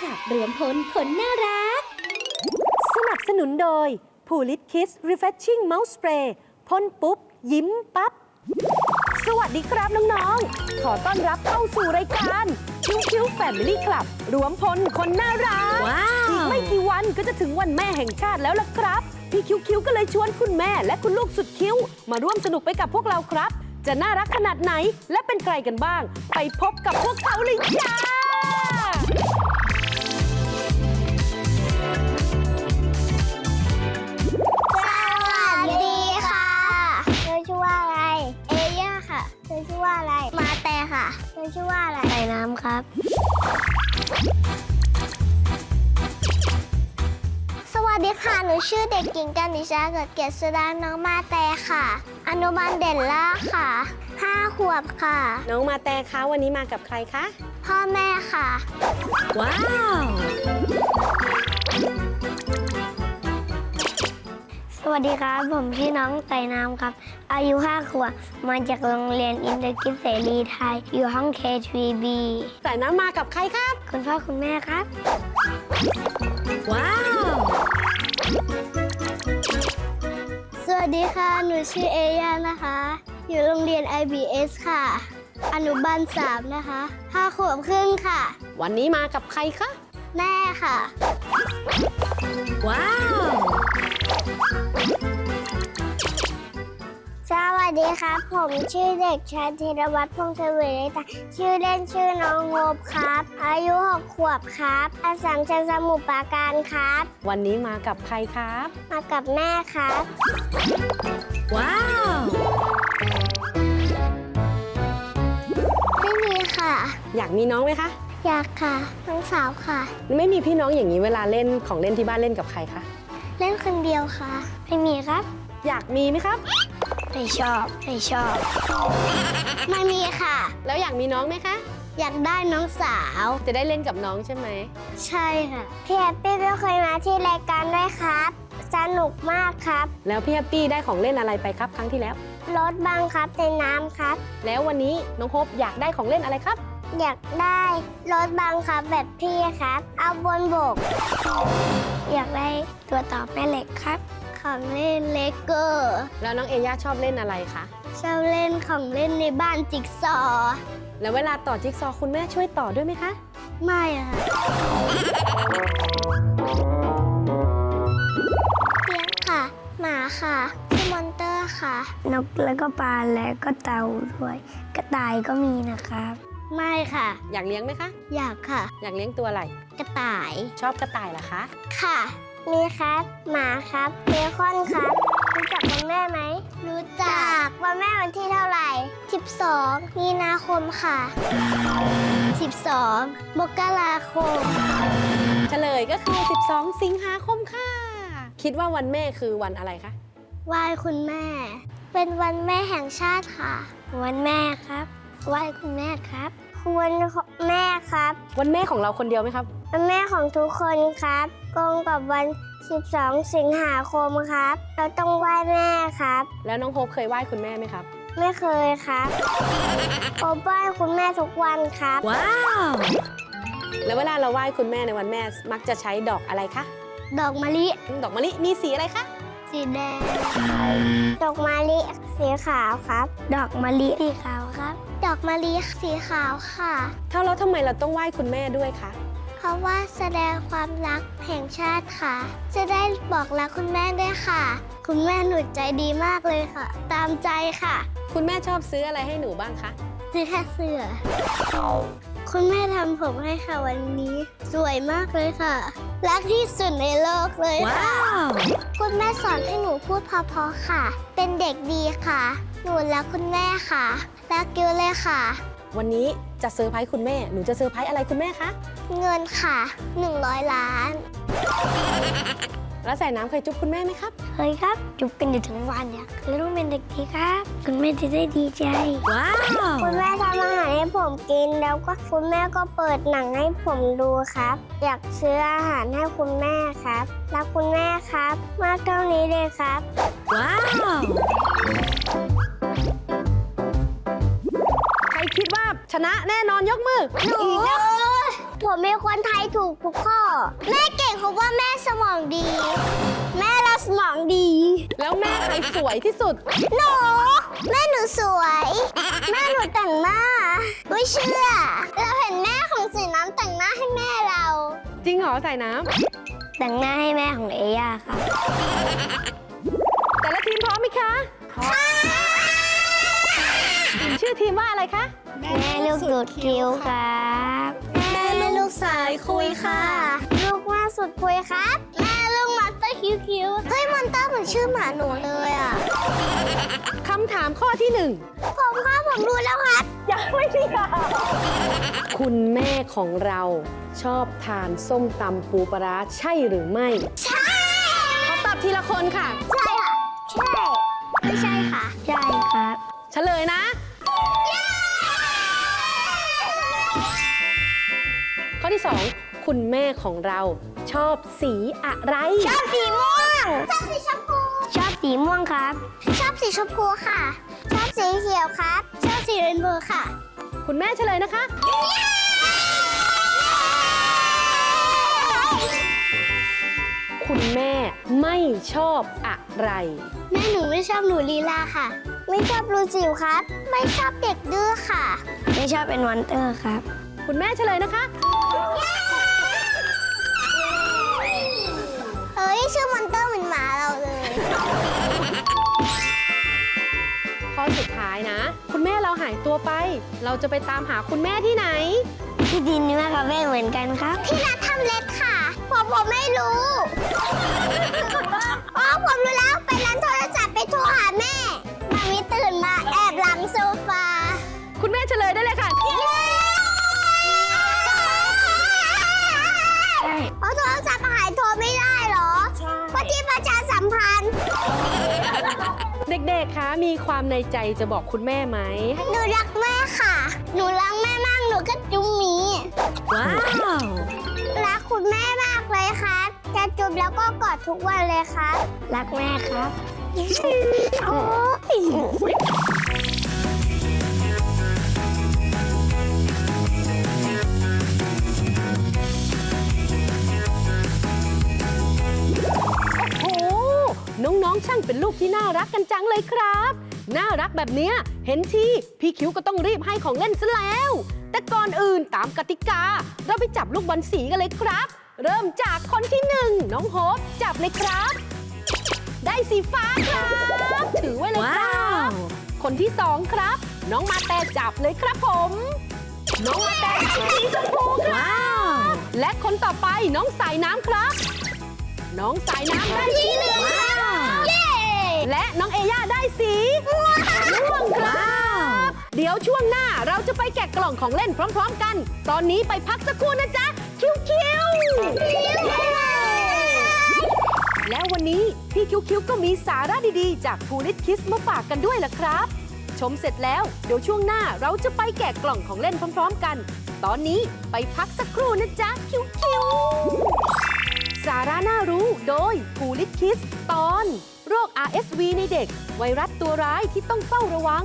คลับรวมพลคนน่ารัก สนับสนุนโดย p o l i t Kiss Refreshing Mouse Spray พ่นปุ๊บ ยิ้มปั๊บ สวัสดีครับน้องๆ ขอต้อนรับเข้าสู่รายการคิวคิวแฟมิลี่คลับรวมพลคนน่ารัก ว้าว อีกไม่กี่วันก็จะถึงวันแม่แห่งชาติแล้วล่ะครับ พี่คิวคิวก็เลยชวนคุณแม่และคุณลูกสุดคิ้ว มาร่วมสนุกไปกับพวกเราครับ จะน่ารักขนาดไหนและเป็นใครกันบ้าง ไปพบกับพวกเขาเลยจ้า อชื่อว่าอะไร มาแต่ค่ะเธอชื่อว่าอะไรใส่น้ำครับ สวัสดีค่ะ หนูชื่อเด็กหญิงกันนิชาเกิดเกียรติสุดาน้องมาแต่ค่ะ อนุบาลเด่นล่าค่ะห้าขวบค่ะ น้องมาแต่คะวันนี้มากับใครคะ พ่อแม่ค่ะ ว้าว สวัสดีครับ ผมชื่อน้องไต่น้ำครับ อายุ5ขวบมาจากโรงเรียนอินเตอร์กิฟเสรีไทย อยู่ห้อง K3B สายน้ำมากับใครครับ คุณพ่อคุณแม่ครับ ว้าว สวัสดีค่ะ หนูชื่อเอย่านะคะ อยู่โรงเรียน IBS ค่ะ อนุบาล3นะคะ5ขวบครึ่งค่ะ วันนี้มากับใครคะ แม่ค่ะ ว้าว สวัสดีครับ ผมชื่อเด็กชายธีรวัตรพงศ์เสวยตาชื่อเล่นชื่อน้องโงบครับ อายุ6ขวบครับ อาสัมชัญสมุทรปราการครับ วันนี้มากับใครครับ มากับแม่ครับ ว้าวไม่มีค่ะ อยากมีน้องไหมคะ อยากค่ะน้องสาวค่ะ ไม่มีพี่น้องอย่างนี้เวลาเล่นของเล่นที่บ้านเล่นกับใครคะ เล่นคนเดียวค่ะ ไม่มีครับ อยากมีไหมครับ ไม่ชอบ ไม่ชอบ ไม่มีค่ะ แล้วอยากมีน้องไหมคะ อยากได้น้องสาว จะได้เล่นกับน้องใช่ไหม ใช่ค่ะ พี่แฮปปี้ก็เคยมาที่รายการด้วยครับ สนุกมากครับ แล้วพี่แฮปปี้ได้ของเล่นอะไรไปครับครั้งที่แล้ว รถบังคับในน้ำครับ แล้ววันนี้น้องโฮปอยากได้ของเล่นอะไรครับ อยากได้รถบังคับแบบพี่ครับ เอาบนบก อยากได้ตัวต่อแม่เหล็กครับ ของเล่นเลโก้แล้วน้องเอย่าชอบเล่นอะไรคะ ชอบเล่นของเล่นในบ้านจิ๊กซอว์แล้วเวลาต่อจิ๊กซอว์คุณแม่ช่วยต่อด้วยไหมคะ ไม่อะค่ะเลี้ยงค่ะ หมาค่ะชื่อมอนเตอร์ค่ะ นกแล้วก็ปลาแล้วก็เต่าด้วย กระต่ายก็มีนะครับ ไม่ค่ะ อยากเลี้ยงไหมคะ อยากค่ะ อยากเลี้ยงตัวอะไร กระต่าย ชอบกระต่ายเหรอคะ ค่ะ มีครับ หมาครับ เบคอนครับ รู้จักวันแม่ไหม รู้จัก วันแม่วันที่เท่าไหร่ 12 มีนาคมค่ะ 12 มกราคม เฉลยก็คือ 12 สิงหาคมค่ะ คิดว่าวันแม่คือวันอะไรคะ ไหว้คุณแม่ เป็นวันแม่แห่งชาติค่ะ วันแม่ครับ ไหว้คุณแม่ครับค วรแม่ครับ วันแม่ของเราคนเดียวไหมครับ วันแม่ของทุกคนครับตรงกับวัน 12 สิงหาคมครับ เราต้องไหว้แม่ครับ แล้วน้องโฮปเคยไหว้คุณแม่ไหมครับ ไม่เคยครับผมไหว้คุณแม่ทุกวันครับ ว้าว แล้วเวลาเราไหว้คุณแม่ในวันแม่มักจะใช้ดอกอะไรคะ ดอกมะลิ ดอกมะลิมีสีอะไรคะ สีแดง ดอกมะลิสีขาวครับ ดอกมะลิสีขาวครับ ดอกมะลิสีขาวค่ะถ้าแล้วทำไมเราต้องไหว้คุณแม่ด้วยคะ เพราะว่าแสดงความรักแห่งชาติค่ะ จะได้บอกรักคุณแม่ด้วยค่ะ คุณแม่หนูใจดีมากเลยค่ะ ตามใจค่ะ คุณแม่ชอบซื้ออะไรให้หนูบ้างคะ ซื้อแค่เสื้อ คุณแม่ทำผมให้ค่ะวันนี้ สวยมากเลยค่ะ รักที่สุดในโลกเลยว้าค่ะ ว คุณแม่สอนให้หนูพูดเพอๆค่ะ เป็นเด็กดีค่ะ หนูรักคุณแม่ค่ะ รักกิ้วเลยค่ะ วันนี้จะเซอร์ไพรส์คุณแม่ หนูจะเซอร์ไพรส์อะไรคุณแม่คะ เงินค่ะ 100 ล้าน แล้วใส่น้ำเคยจุ๊บคุณแม่ไหมครับเฮ้ยครับ จุบกันอยู่ทั้งวันเนี่ยคือต้องเป็นเด็กดีครับ คุณแม่จะได้ดีใจ ว้าวคุณแม่ทำอาหารให้ผมกินแล้วก็คุณแม่ก็เปิดหนังให้ผมดูครับ อยากซื้ออาหารให้คุณแม่ครับรักคุณแม่ครับ มากเท่านี้เลยครับ ว้าว ใครคิดว่าชนะแน่นอนยกมือ หนู ผมเป็นคนไทยถูกทุกข้อ แม่เก่งเพราะว่าแม่สมองดี แม่เราสมองดี แล้วแม่ใครสวยที่สุด หนู แม่หนูสวย แม่หนูแต่งหน้าไม่เชื่อ เราเห็นแม่ของสีน้ำแต่งหน้าให้แม่เรา จริงเหรอใส่น้แต่งหน้าให้แม่ของเอย่าค่ะำแต่ละทีมพร้อมไหมคะพร้อมชื่อทีมว่าอะไรคะ แม่ลูกดูดคิ้วครับแม่ลูก สายคุยค่ะ ลูกแม่สุดคุยครับแม่ลูกมอนเตอร์คิ้วคิ้วเฮ้ยมอนเตอร์เหมือนชื่อหมาหนูเลยอะคำถามข้อที่หนึ่ง ผมครับผมรู้แล้วครับยังไม่ได้คุณแม่ของเราชอบทานส้มตำปูปลาร้าใช่หรือไม่ใช่ขอตอบทีละคนค่ะ ใช่ค่ะใช่ไม่ใช่ค่ะ ใช่ครับ เฉลยนะ ข้อที่2คุณแม่ของเราชอบสีอะไร ชอบสีม่วง ชอบสีชมพู ชอบสีม่วงครับ ชอบสีชมพูค่ะ ชอบสีเขียวครับ ชอบสีเรนโบว์ค่ะ คุณแม่เฉลยนะคะ คุณแม่ไม่ชอบอะไร แม่หนูไม่ชอบหนูลีลาค่ะ ไม่ชอบรูจิ๋วครับ ไม่ชอบเด็กดื้อค่ะ ไม่ชอบเป็นวันเตอร์ครับ คุณแม่เฉลยนะคะ ชื่อมอนเตอร์เหมือนหมาเราเลย ข้อสุดท้ายนะ คุณแม่เราหายตัวไป เราจะไปตามหาคุณแม่ที่ไหนพี่ดินนี่แม่กับแม่เหมือนกันครับพี่นัททำเล็ดค่ะ ผมผมไม่รู้ อ๋อผมรู้แล้ว ไปร้านโทรศัพท์ไปโทรหาแม่ ชาสัมพันธ์เด็กๆ คะ มีความในใจจะบอกคุณแม่ไหม หนูรักแม่ค่ะ หนูรักแม่มาก หนูก็จุ๊มหมี ว้าว รักคุณแม่มากเลยครับจะจุ๊บแล้วก็กอดทุกวันเลยครับรักแม่ครับ เป็นลูกที่น่ารักกันจังเลยครับ น่ารักแบบเนี้ยเห็นทีพี่คิ้วก็ต้องรีบให้ของเล่นซะแล้ว แต่ก่อนอื่นตามกติกา เราไปจับลูกบอลสีกันเลยครับ เริ่มจากคนที่หนึ่งน้องโฮปจับเลยครับ ได้สีฟ้าครับ ถือไว้เลยครับ คนที่สองครับ น้องมาแต่จับเลยครับผม น้องมาแต่ได้สีชมพูครับ และคนต่อไปน้องสายน้ำครับ น้องสายน้ำได้สีเหลืองครับเย้ และน้องเอย่าได้สีม่วงครับ เดี๋ยวช่วงหน้าเราจะไปแกะกล่องของเล่นพร้อม ๆ กัน ตอนนี้ไปพักสักครู่นะจ๊ะ คิวคิวแล้ววันนี้พี่คิวคิวก็มีสาระดีๆ จากภูริตคิสมาฝากกันด้วยล่ะครับ ชมเสร็จแล้วเดี๋ยวช่วงหน้าเราจะไปแกะกล่องของเล่นพร้อม ๆ กัน ตอนนี้ไปพักสักครู่นะจ๊ะคิวคิวสาระน่ารู้โดยภูริตคิสตอน โรค RSV ในเด็ก ไวรัสตัวร้ายที่ต้องเฝ้าระวัง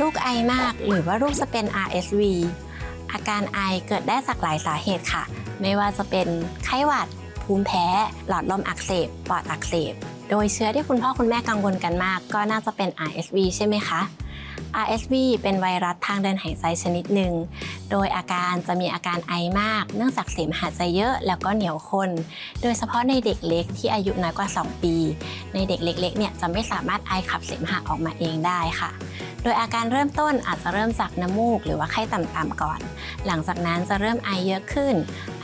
ลูกไอมากหรือว่าลูกจะเป็น RSV อาการไอเกิดได้จากหลายสาเหตุค่ะ ไม่ว่าจะเป็นไข้หวัด ภูมิแพ้ หลอดลมอักเสบ ปอดอักเสบ โดยเชื้อที่คุณพ่อคุณแม่กังวลกันมาก ก็น่าจะเป็น RSV ใช่ไหมคะ RSV เป็นไวรัสทางเดินหายใจชนิดหนึ่ง โดยอาการจะมีอาการไอมาก เนื่องจากเสมหะจะเยอะแล้วก็เหนียวข้น โดยเฉพาะในเด็กเล็กที่อายุน้อยกว่า 2 ปี ในเด็กเล็กๆ เนี่ยจะไม่สามารถไอขับเสมหะออกมาเองได้ค่ะ โดยอาการเริ่มต้นอาจจะเริ่มจากน้ำมูกหรือว่าไข้ต่ำๆก่อน หลังจากนั้นจะเริ่มไอเยอะขึ้น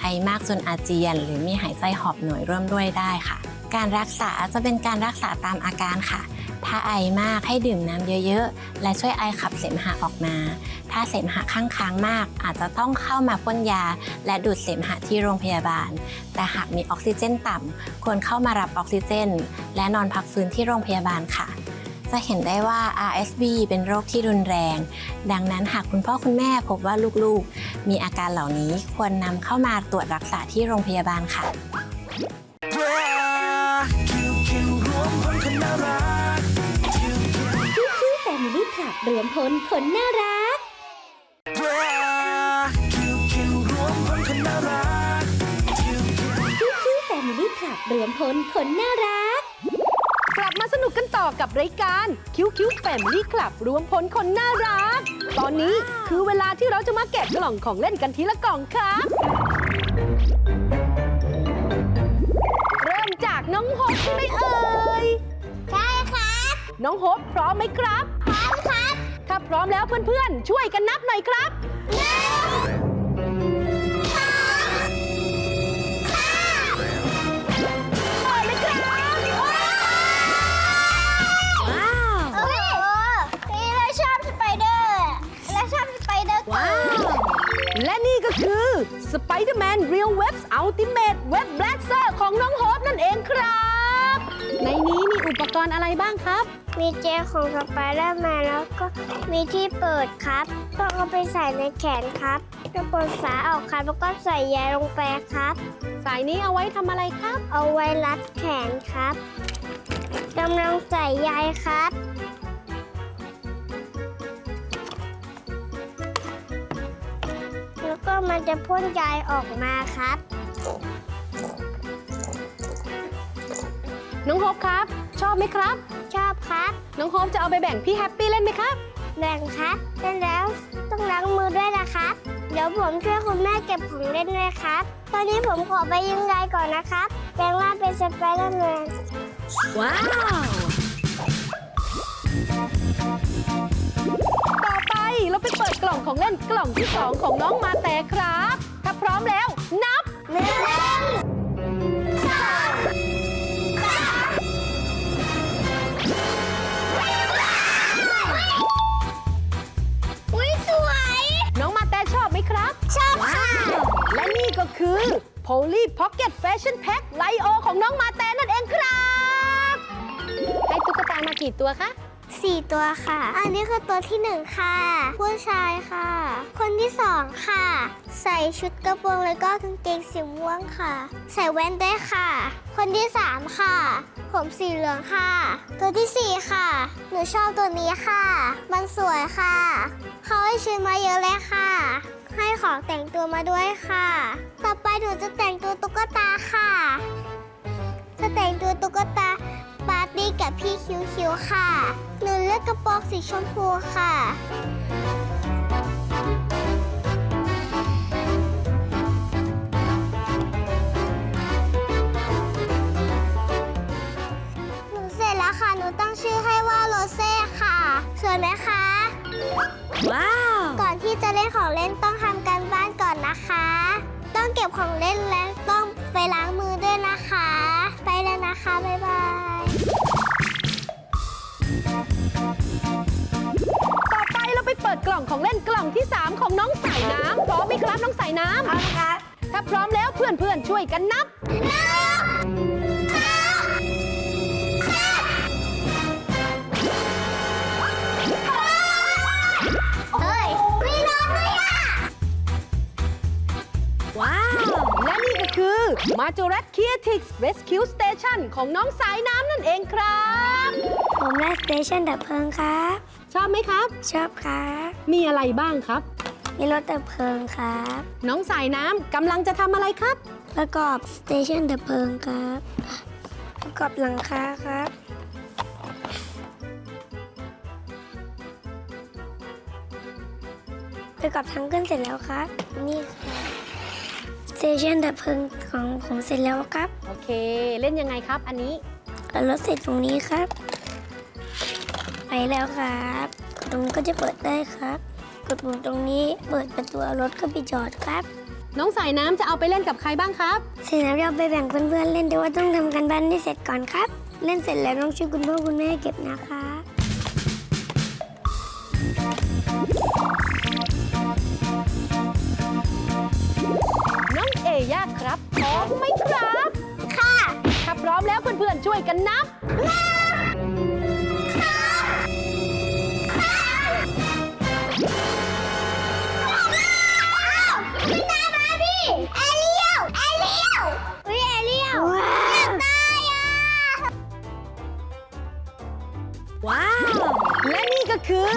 ไอมากจนอาเจียน หรือมีหายใจหอบหน่วยร่วมด้วยได้ค่ะ การรักษาจะเป็นการรักษาตามอาการค่ะถ้าไอมากให้ดื่มน้ำเยอะๆ และช่วยไอขับเสมหะออกมา ถ้าเสมหะข้างค้างมาก อาจจะต้องเข้ามาพ่นยา และดูดเสมหะที่โรงพยาบาล แต่หากมีออกซิเจนต่ำควรเข้ามารับออกซิเจน และนอนพักฟื้นที่โรงพยาบาลค่ะ จะเห็นได้ว่า RSV เป็นโรคที่รุนแรง ดังนั้นหากคุณพ่อคุณแม่พบว่าลูกๆ มีอาการเหล่านี้ควรนำเข้ามาตรวจรักษาที่โรงพยาบาลค่ะ ลี่คลับรวมพลคนน่ารัก คิวคิวรวมพลคนน่ารักคิวคิวคิวคิวแฟมิลี่คลับรวมพลคนน่ารัก กลับมาสนุกกันต่อกับรายการคิวคิวแฟมิลี่คลับรวมพลคนน่ารัก ตอนนี้คือเวลาที่เราจะมาแกะกล่องของเล่นกันทีละกล่องครับ เริ่มจากน้องโฮปใช่ไหมเอ่ย ใช่ครับ น้องโฮปพร้อมไหมครับพร้อมครับถ้าพร้อมแล้วเพื่อนๆ ช่วยกันนับหน่อยครับเปิดเลยครับว้าวโอ้โหนี่เราชอบสไปเดอร์เราชอบสไปเดอร์ว้าว และนี่ก็คือ Spider-Man Real Webs Ultimate Web Blaster ของน้องโฮปนั่นเองครับ ในนี้มีอุปกรณ์อะไรบ้างครับ มีเจลของสไปเดอร์แมนแล้วก็มีที่เปิดครับ ต้องเอาไปใส่ในแขนครับต้องเปิดฝาออกครับแล้วก็ใส่ยาลงไปครับ สายนี้เอาไว้ทำอะไรครับ เอาไว้รัดแขนครับกำลังใส่ใยครับแล้วก็มันจะพ่นใยออกมาครับ น้องโฮปครับ ชอบไหมครับชอบ ครับน้องโฮปจะเอาไปแบ่งพี่แฮปปี้เล่นไหมครับ แบ่งครับเล่นแล้วต้องล้างมือด้วยนะครับ เดี๋ยวผมช่วยคุณแม่เก็บของเล่นด้วยครับ ตอนนี้ผมขอไปยิงยายก่อนนะครับแปลงร่างเป็นสไปเดอร์แมนว้าว ต่อไปเราไปเปิดกล่องของเล่นกล่องที่2ของน้องมาแต่ครับ ถ้าพร้อมแล้ว Polly Pocket Fashion Pack ไลโอของน้องมาแต่นั่นเองครับ ให้ตุ๊กตามากี่ตัวคะ สี่ตัวค่ะ อันนี้คือตัวที่หนึ่งค่ะ ผู้ชายค่ะ คนที่สองค่ะ ใส่ชุดกระโปรงแล้วก็กางเกงสีม่วงค่ะ ใส่แว่นด้วยค่ะ คนที่สามค่ะ ผมสีเหลืองค่ะ ตัวที่สี่ค่ะ หนูชอบตัวนี้ค่ะ มันสวยค่ะ เขาให้ชุดมาเยอะเลยค่ะ ให้ของแต่งตัวมาด้วยค่ะ ต่อไปหนูจะแต่งตัวตุ๊กตาค่ะ จะแต่งตัวตุ๊กตาปาร์ตี้กับพี่คิวคิวค่ะ หนูเลือกกระโปรงสีชมพูค่ะหนูเสร็จแล้วค่ะ หนูตั้งชื่อให้ว่าโรเซ่ค่ะ สวยไหมคะ ว้าว ก่อนที่จะเล่นของเล่นต้องทำการบ้านก่อนนะคะ ต้องเก็บของเล่นและต้องไปล้างมือด้วยนะคะ ไปแล้วนะคะ บ๊ายบายต่อไปเราไปเปิดกล่องของเล่นกล่องที่ 3 ของน้องสายน้ำพร้อมไหมครับน้องสายน้ำพร้อมครับถ้าพร้อมแล้วเพื่อนๆช่วยกันนับเก็คือ m a j o r a t k i a t i x Rescue Station ของน้องสายน้ำนั่นเองครับ ผมได้สเตชันดับเพลิงครับ ชอบไหมครับ ชอบครับ มีอะไรบ้างครับ มีรถดับเพลิงครับ น้องสายน้ำกำลังจะทำอะไรครับ ประกอบสเตชันดับเพลิงครับ ประกอบหลังคาครับ ประกอบทั้งขึ้นเสร็จแล้วครับ นี่ค่ะส เตชันดับเพลิงของผมเสร็จแล้วครับ โอเค เล่นยังไงครับ อันนี้แล้วรถเสร็จตรงนี้ครับ ไปแล้วครับกดตรงนี้ก็จะเปิดได้ครับ กดปุ่มตรงนี้เปิดประตูเอารถก็ไปจอดครับ น้องสายน้ำจะเอาไปเล่นกับใครบ้างครับ เสร็จแล้วเราไปแบ่งเพื่อนๆเล่นแต่ว่าต้องทำกันบ้านให้เสร็จก่อนครับ เล่นเสร็จแล้วต้องช่วยคุณพ่อคุณแม่เก็บนะคะ รับพร้อมไหมครับ ค่ะ ถ้าพร้อมแล้วเพื่อนๆช่วยกันนับพี่ตามาพี่เอเลียวเอเลียวอุ้ยเอเลียวว้าวตายอะว้าว และนี่ก็คือ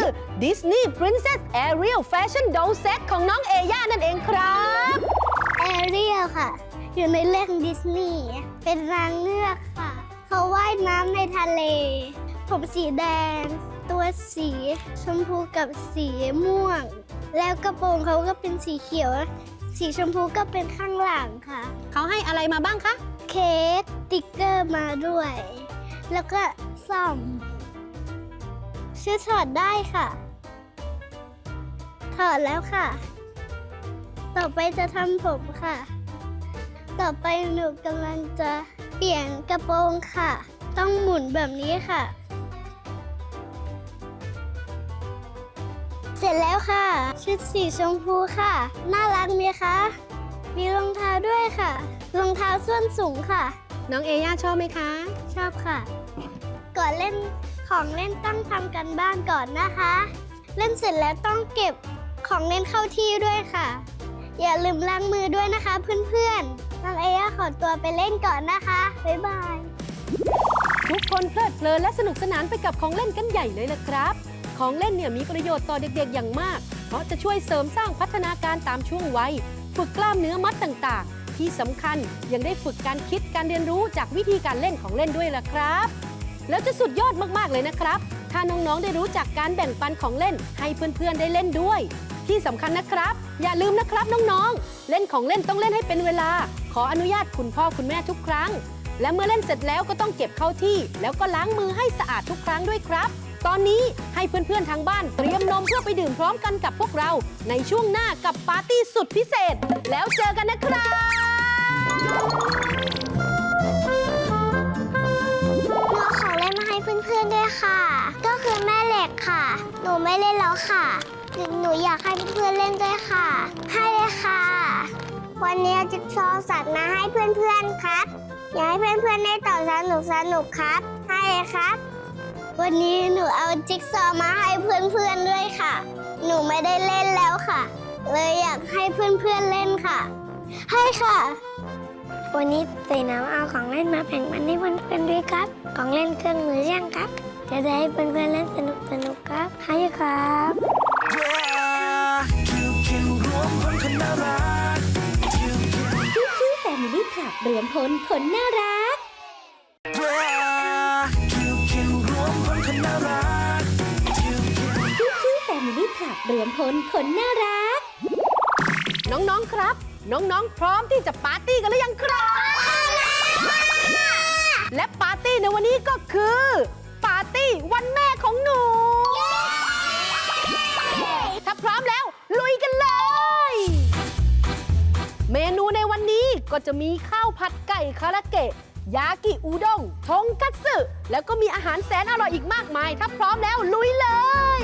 Disney Princess Ariel Fashion Doll Set ของน้องเอย่านั่นเองครับแอ เรียลค่ะ อยู่ในเรื่องดิสนีย์เป็นนางเงือกค่ะ เขาว่ายน้ำในทะเล ผมสีแดง ตัวสีชมพูกับสีม่วง แล้วกระโปรงเขาก็เป็นสีเขียว สีชมพูก็เป็นข้างหลังค่ะ เขาให้อะไรมาบ้างคะ เค้กติ๊กเกอร์มาด้วย แล้วก็ซ่อมชื่อถอดได้ค่ะ ถอดแล้วค่ะ ต่อไปจะทำผมค่ะ ต่อไปหนูกำลังจะเปลี่ยนกระโปรงค่ะ ต้องหมุนแบบนี้ค่ะ เสร็จแล้วค่ะ ชุดสีชมพูค่ะ น่ารักไหมคะ มีรองเท้าด้วยค่ะ รองเท้าส้นสูงค่ะ น้องเอย่าชอบไหมคะ ชอบค่ะ ก่อนเล่นของเล่นต้องทำกันบ้านก่อนนะคะ เล่นเสร็จแล้วต้องเก็บของเล่นเข้าที่ด้วยค่ะ อย่าลืมล้างมือด้วยนะคะเพื่อนๆน้องเอย่าขอตัวไปเล่นก่อนนะคะ บ๊ายบาย ทุกคนเพลิดเพลินและสนุกสนานไปกับของเล่นกันใหญ่เลยล่ะครับ ของเล่นเนี่ยมีประโยชน์ต่อเด็กๆอย่างมาก เพราะจะช่วยเสริมสร้างพัฒนาการตามช่วงวัย ฝึกกล้ามเนื้อมัดต่างๆ ที่สำคัญยังได้ฝึกการคิดการเรียนรู้จากวิธีการเล่นของเล่นด้วยล่ะครับ แล้วจะสุดยอดมากๆเลยนะครับ ถ้าน้องๆได้รู้จักการแบ่งปันของเล่นให้เพื่อนๆได้เล่นด้วย ที่สำคัญนะครับ อย่าลืมนะครับน้องๆ เล่นของเล่นต้องเล่นให้เป็นเวลา ขออนุญาตคุณพ่อคุณแม่ทุกครั้ง และเมื่อเล่นเสร็จแล้วก็ต้องเก็บเข้าที่ แล้วก็ล้างมือให้สะอาดทุกครั้งด้วยครับ ตอนนี้ให้เพื่อนๆทางบ้านเตรียมนมเพื่อไปดื่มพร้อมกันกับพวกเรา ในช่วงหน้ากับปาร์ตี้สุดพิเศษ แล้วเจอกันนะครับ อยากให้เพื่อนๆเล่นด้วยค่ะ ให้เลยค่ะ วันนี้จิ๊กซอว์สัตว์มาให้เพื่อนๆครับ อยากให้เพื่อนๆได้ต่อสนุกสนุกครับ ให้เลยครับ วันนี้หนูเอาจิ๊กซอว์มาให้เพื่อนๆด้วยค่ะ หนูไม่ได้เล่นแล้วค่ะ เลยอยากให้เพื่อนๆเล่นค่ะ ให้ค่ะ วันนี้ใส่น้ำเอาของเล่นมาแบ่งปันให้เพื่อนๆด้วยครับ ของเล่นเครื่องมือช่างครับ จะได้ให้เพื่อนๆเล่นสนุกสนุกครับ ให้ครับ คนน่ารักคิวคิวพี่แฟมิลี่คลับรวมพลคนน่ารัก คิวคิวรวมพลคนน่ารักคิวคิวพี่แฟมิลี่คลับรวมพลคนน่ารัก น้องๆครับ น้องๆ พร้อมที่จะปาร์ตี้กันหรือยังครับ และปาร์ตี้ในวันนี้ก็คือ ปาร์ตี้วันแม่ ก็จะมีข้าวผัดไก่คาราเกะ ยากิอุด้งทงคัตสึ แล้วก็มีอาหารแสนอร่อยอีกมากมาย ถ้าพร้อมแล้วลุยเลย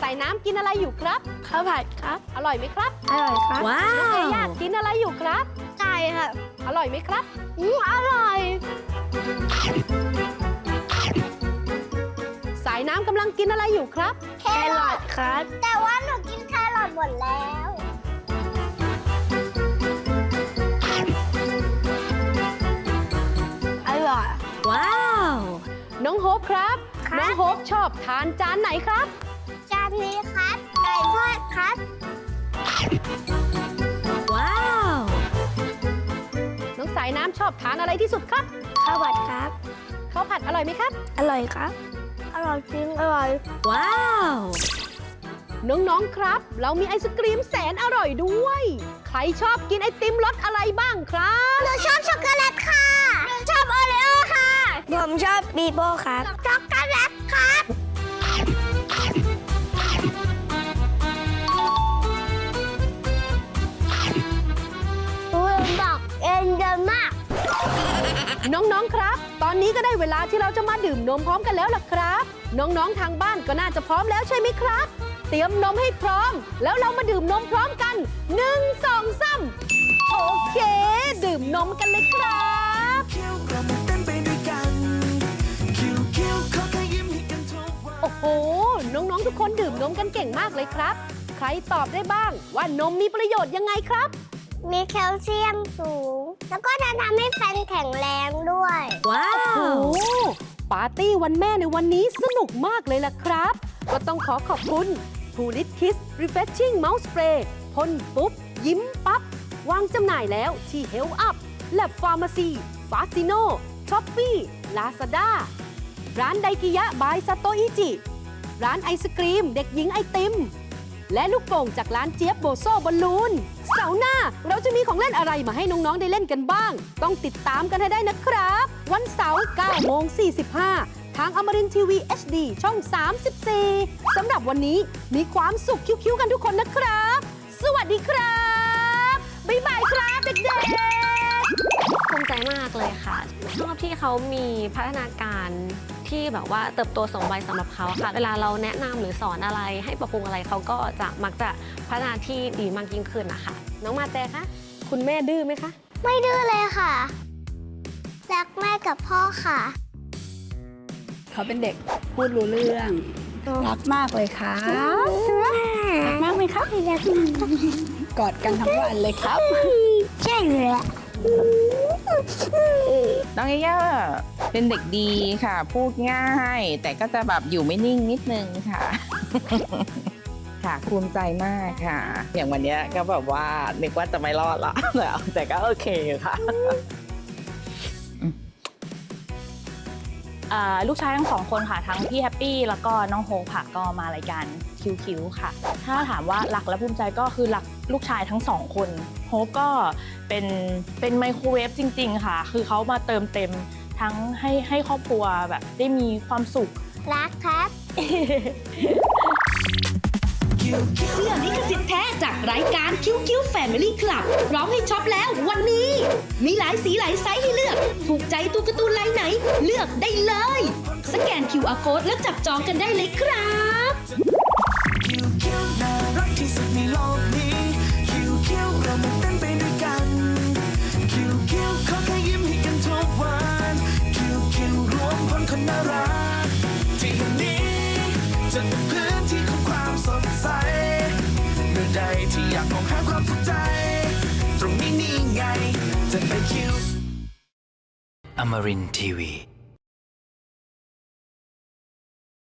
ใส่น้ำกินอะไรอยู่ครับ ข้าวผัดครับ อร่อยไหมครับอร่อยครับว้าน้องเออยากกินอะไรอยู่ครับ ไก่ค่ะอร่อยไหมครับ อืมอร่อยสายน้ำกำลังกินอะไรอยู่ครับ แครอทครับ แต่ว่าหนูกินแครอทหมดแล้ว อร่อย ว้าว น้องโฮปครับ ครับ น้องโฮปชอบทานจานไหนครับ จานนี้ครับไก่ทอดครับ ว้าว น้องสายน้ำชอบทานอะไรที่สุดครับ ข้าวผัดครับ ข้าวผัดอร่อยไหมครับ อร่อยครับ อร่อยจริงอร่อย ว้าว น้องๆครับ เรามีไอศกรีมแสนอร่อยด้วย ใครชอบกินไอติมรสอะไรบ้างครับหนูชอบช็อกโกแลตค่ะ ชอบโอเรโอค่ะ ผมชอบบีโบครับช็อกโกแลตครับ เอ็นดอกเอ็นเดอร์มา น้องๆครับ ตอนนี้ก็ได้เวลาที่เราจะมาดื่มนมพร้อมกันแล้วล่ะครับ น้องๆทางบ้านก็น่าจะพร้อมแล้วใช่ไหมครับ เตรียมนมให้พร้อม แล้วเรามาดื่มนมพร้อมกัน1 2 3โอเค ดื่มนมกันเลยครับโอ้โห น้องๆทุกคนดื่มนมกันเก่งมากเลยครับ ใครตอบได้บ้างว่านมมีประโยชน์ยังไงครับ มีแคลเซียมสูง แล้วก็จะทำให้ฟันแข็งแรงด้วย ว้าโอ้วปาร์ตี้วันแม่ในวันนี้สนุกมากเลยล่ะครับ ก็ต้องขอขอบคุณภูริ t คิส Refreshing Mouse Spray พ่นปุ๊บ ยิ้มปั๊บ วางจำหน่ายแล้วที่ Health Up และฟาร์มาซีฟาซิโนช้อปปี้ลาซาด้าร้านไดกิยะบายซาโตอิจิ ร้านไอศกรีม เด็กหญิงไอติม และลูกโป่งจากร้านเจี๊ยบโบโซบอลลูนเสา เราจะมีของเล่นอะไรมาให้น้อง ๆ ได้เล่นกันบ้าง ต้องติดตามกันให้ได้นะครับ วันเสาร์9โมง45 ทางอมรินทีวี HD ช่อง 34 สำหรับวันนี้มีความสุขคิ้วๆกันทุกคนนะครับ สวัสดีครับ บ๊ายบายครับเด็กๆภูมิใจมากเลยค่ะ ชอบที่เขามีพัฒนาการที่แบบว่าเติบโตสมวัยสำหรับเขาค่ะ เวลาเราแนะนำหรือสอนอะไรให้ปรับปรุงอะไรเขาก็จะมักจะพัฒนาที่ดีมากยิ่งขึ้นนะคะ น้องมาแต่คะคุณแม่ดื้อไหมคะ ไม่ดื้อเลยค่ะ รักแม่กับพ่อค่ะ เขาเป็นเด็กพูดรู้เรื่องรักมากเลยครับรักมากไหมครับกอดกันทั้งวันเลยครับ ใช่เลยอะน้องเอย่าเป็นเด็กดีค่ะ พูดง่าย แต่ก็จะแบบอยู่ไม่นิ่งนิดนึงค่ะ ค่ะภูมิใจมากค่ะ อย่างวันเนี้ยก็แบบว่านึกว่าจะไม่รอดละแล้วแต่ก็โอเคค่ะอ่าลูกชายทั้งสองคนค่ะ ทั้งพี่แฮปปี้แล้วก็น้องโฮปค่ะก็มารายการคิวๆค่ะ ถ้าถามว่ารักและภูมิใจก็คือรักลูกชายทั้งสองคนโฮปก็เป็นเป็นไมโครเวฟจริง ๆ ค่ะ คือเขามาเติมเต็มทั้งให้ให้ครอบครัวแบบได้มีความสุข รักครับ เสื้อลิขสิทธิ์แท้จากรายการคิ้วคิ้วแฟมิลี่คลับพร้อมให้ช็อปแล้ววันนี้ มีหลายสีหลายไซส์ให้เลือก ถูกใจตัวการ์ตูนลายไหน เลือกได้เลย สแกน QR code แล้วจับจองกันได้เลยครับ Amarin TV.